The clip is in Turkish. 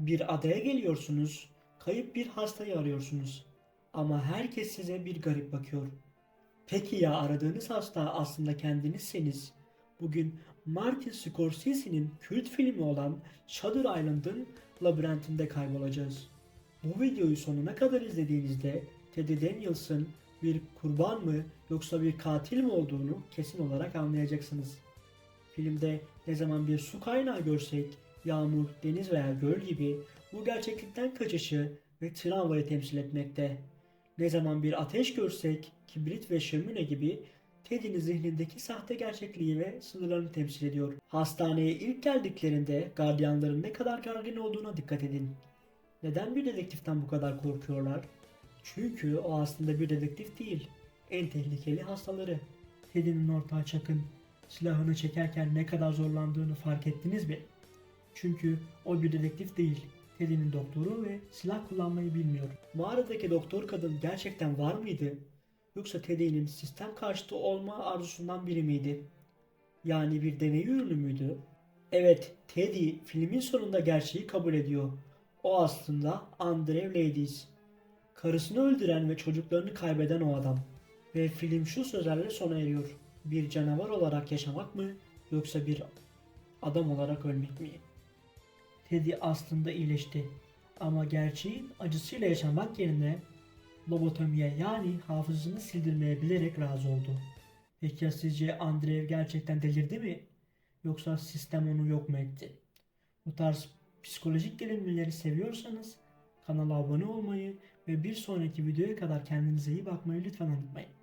Bir adaya geliyorsunuz, kayıp bir hastayı arıyorsunuz. Ama herkes size bir garip bakıyor. Peki ya aradığınız hasta aslında kendinizseniz? Bugün Martin Scorsese'nin kült filmi olan Shutter Island'ın labirentinde kaybolacağız. Bu videoyu sonuna kadar izlediğinizde Teddy Daniels'ın bir kurban mı yoksa bir katil mi olduğunu kesin olarak anlayacaksınız. Filmde ne zaman bir su kaynağı görsek, yağmur, deniz veya göl gibi bu gerçeklikten kaçışı ve travmayı temsil etmekte. Ne zaman bir ateş görsek, kibrit ve şömine gibi Teddy'nin zihnindeki sahte gerçekliği ve sınırlarını temsil ediyor. Hastaneye ilk geldiklerinde gardiyanların ne kadar gergin olduğuna dikkat edin. Neden bir dedektiften bu kadar korkuyorlar? Çünkü o aslında bir dedektif değil. En tehlikeli hastaları. Teddy'nin ortağı Chuck'ın silahını çekerken ne kadar zorlandığını fark ettiniz mi? Çünkü o bir dedektif değil. Teddy'nin doktoru ve silah kullanmayı bilmiyor. Mağaradaki doktor kadın gerçekten var mıydı? Yoksa Teddy'nin sistem karşıtı olma arzusundan biri miydi? Yani bir deney ürünü müydü? Evet, Teddy filmin sonunda gerçeği kabul ediyor. O aslında Andrew Ladies. Karısını öldüren ve çocuklarını kaybeden o adam. Ve film şu sözlerle sona eriyor. Bir canavar olarak yaşamak mı yoksa bir adam olarak ölmek mi? Teddy aslında iyileşti. Ama gerçeğin acısıyla yaşamak yerine lobotomiye yani hafızasını sildirmeye bilerek razı oldu. Peki ya sizce Andreev gerçekten delirdi mi? Yoksa sistem onu yok mu etti? Bu tarz psikolojik gerilimleri seviyorsanız kanala abone olmayı ve bir sonraki videoya kadar kendinize iyi bakmayı lütfen unutmayın.